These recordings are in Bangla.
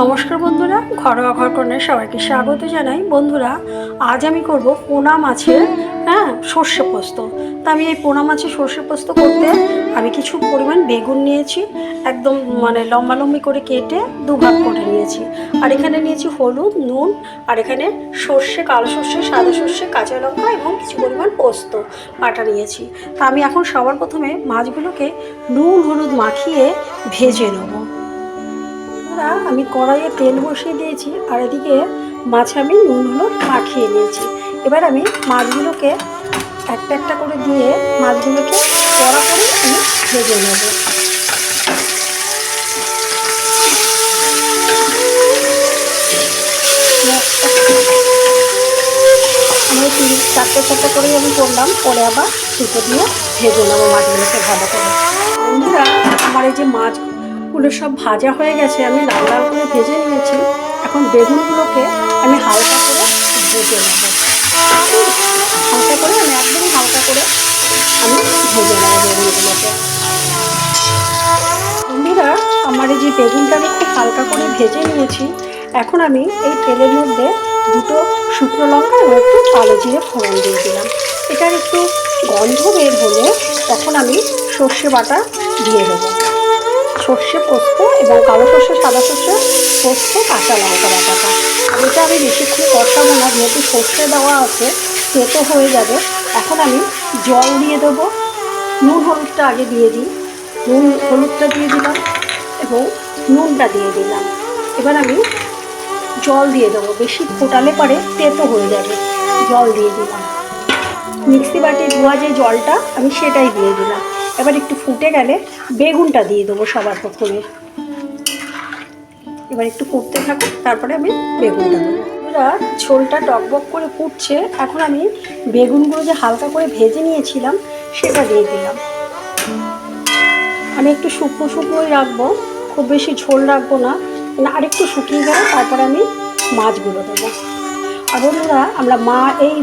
নমস্কার বন্ধুরা, ঘরোয়া ঘরকন্যায় সবাইকে স্বাগত জানাই। বন্ধুরা, আজ আমি করব পোনা মাছের হ্যাঁ সর্ষে পোস্ত। তা আমি এই পোনা মাছের সর্ষে পোস্ত করতে আমি কিছু পরিমাণ বেগুন নিয়েছি, একদম মানে লম্বা লম্বি করে কেটে দুভাগ করে নিয়েছি। আর এখানে নিয়েছি হলুদ, নুন, আর এখানে সর্ষে, কালো সর্ষে, সাদা সর্ষে, কাঁচা লঙ্কা এবং কিছু পরিমাণ পোস্ত বাটা নিয়েছি। তা আমি এখন সবার প্রথমে মাছগুলোকে নুন, হলুদ মাখিয়ে ভেজে নেব। বন্ধুরা, আমি কড়াইয়ে তেল বসিয়ে দিয়েছি আর এদিকে মাছে আমি নুন, হলুদ মাখিয়ে নিয়েছি। এবার আমি মাছগুলোকে একটা একটা করে দিয়ে মাছগুলোকে কড়া করে আমি ভেজে নেব। আমি তিন চারটে চারটে করেই আমি করলাম, পরে আবার দুটো দিয়ে ভেজে নেব মাছগুলোকে ভালো করে। বন্ধুরা, আমার এই যে মাছগুলো সব ভাজা হয়ে গেছে, আমি লাল লাল করে ভেজে নিয়েছি। এখন বেগুনগুলোকে আমি হালকা করে ভেজে নেব। হালকা করে আমি একদম হালকা করে আমি ভেজে নেব বেগুনগুলোকে। বন্ধুরা, আমার এই যে বেগুনটা আমি খুব হালকা করে ভেজে নিয়েছি, এখন আমি এই তেলের মধ্যে দুটো শুকনো লঙ্কা এবং একটু কালো জিরে ফোড়ন দিয়ে দিলাম। এটার একটু গন্ধ বের হলে তখন আমি সর্ষে বাটা দিয়ে দেবো। সর্ষে পোস্ত এবং কালো সর্ষে, সাদা সর্ষে পোস্ত, কাঁচা লঙ্কা বাটাটা। এটা আমি বেশিক্ষণ কষাবো না, যেহেতু সর্ষে দেওয়া আছে তেতো হয়ে যাবে। এখন আমি জল দিয়ে দেবো। নুন হলুদটা আগে দিয়ে দিই। নুন হলুদটা দিয়ে দিলাম এবং নুনটা দিয়ে দিলাম। এবার আমি জল দিয়ে দেবো। বেশি ফোটালে পরে তেতো হয়ে যাবে। জল দিয়ে দিলাম। মিক্সি বাটি ধোয়া যে জলটা, আমি সেটাই দিয়ে দিলাম। এবার একটু ফুটে গেলে বেগুনটা দিয়ে দেবো সবার প্রথমে। এবার একটু ফুটতে থাকুক, তারপরে আমি বেগুনটা দেবো। এবার ঝোলটা টকবক করে ফুটছে, এখন আমি বেগুনগুলো যে হালকা করে ভেজে নিয়েছিলাম, সেটা দিয়ে দিলাম। আমি একটু শুকনো শুকনোই রাখব, খুব বেশি ঝোল রাখব না না, আরেকটু শুকিয়ে গেলে তারপরে আমি মাছগুলো দেবো। আর বন্ধুরা, আমরা মা, এই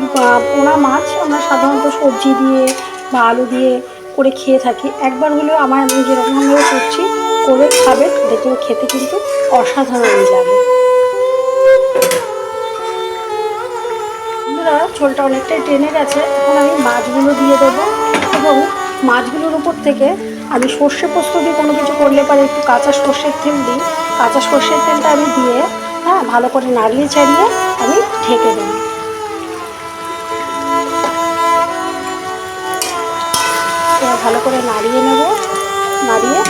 পোনা মাছ আমরা সাধারণত সবজি দিয়ে বা আলু দিয়ে করে খেয়ে থাকি। একবার হলেও আমার আমি যেরকমভাবে করছি, করে খাবে দেখবে খেতে কিন্তু অসাধারণই লাগে। ঝোলটা অনেকটাই টেনে গেছে। এখন আমি মাছগুলো দিয়ে দেবো এবং মাছগুলোর উপর থেকে আমি সর্ষে পোস্ত দিয়ে কোনো কিছু করলে পারে একটু কাঁচা সর্ষের তেল দিই। কাঁচা সর্ষের তেলটা আমি দিয়ে হ্যাঁ ভালো করে নাড়িয়ে চাড়িয়ে আমি ঢেকে দেবো। এবার ভালো করে নাড়িয়ে নেব। নাড়িয়ে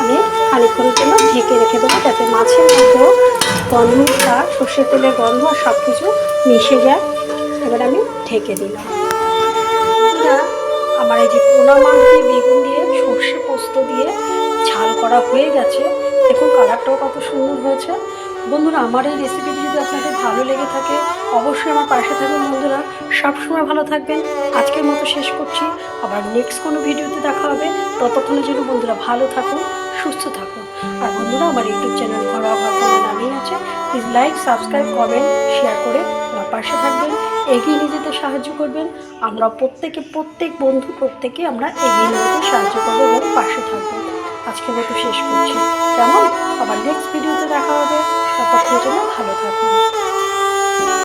আমি খানিক্ষণের জন্য ঢেকে রেখে দেবো যাতে মাছের মধ্যেও গন্ধটা সর্ষের তেলের গন্ধ আর সব কিছু মিশে যায়। এবার আমি ঢেকে দিলাম। আমার এই যে পোনা মাছ দিয়ে, বেগুন দিয়ে, সর্ষে পোস্ত দিয়ে ঝাল করা হয়ে গেছে। দেখুন, কালারটাও কত সুন্দর হয়েছে। বন্ধুরা, আমার এই রেসিপিটি যদি আপনাদের ভালো লেগে থাকে, অবশ্যই আমার পাশে থাকবেন বন্ধুরা। সবসময় ভালো থাকবেন। আজকের মতো শেষ করছি। আবার নেক্সট কোনো ভিডিওতে দেখা হবে। ততক্ষণের জন্য বন্ধুরা ভালো থাকুন, সুস্থ থাকুন। আর বন্ধুরা, আমার ইউটিউব চ্যানেল ঘরোয়া ঘরকন্যা নামেই আছে। Please like subscribe comment share করে আমার পাশে থাকবেন। এগিয়ে নিয়ে যেতে সাহায্য করবেন। আমরা প্রত্যেকে, প্রত্যেক বন্ধু প্রত্যেকে আমরা এগিয়ে নিয়ে যেতে সাহায্য করব এবং পাশে থাকব। আজকের মতো শেষ করছি। কেমন? আবার নেক্সট ভিডিওতে দেখা হবে। ততক্ষণের জন্য ভালো থাকুন।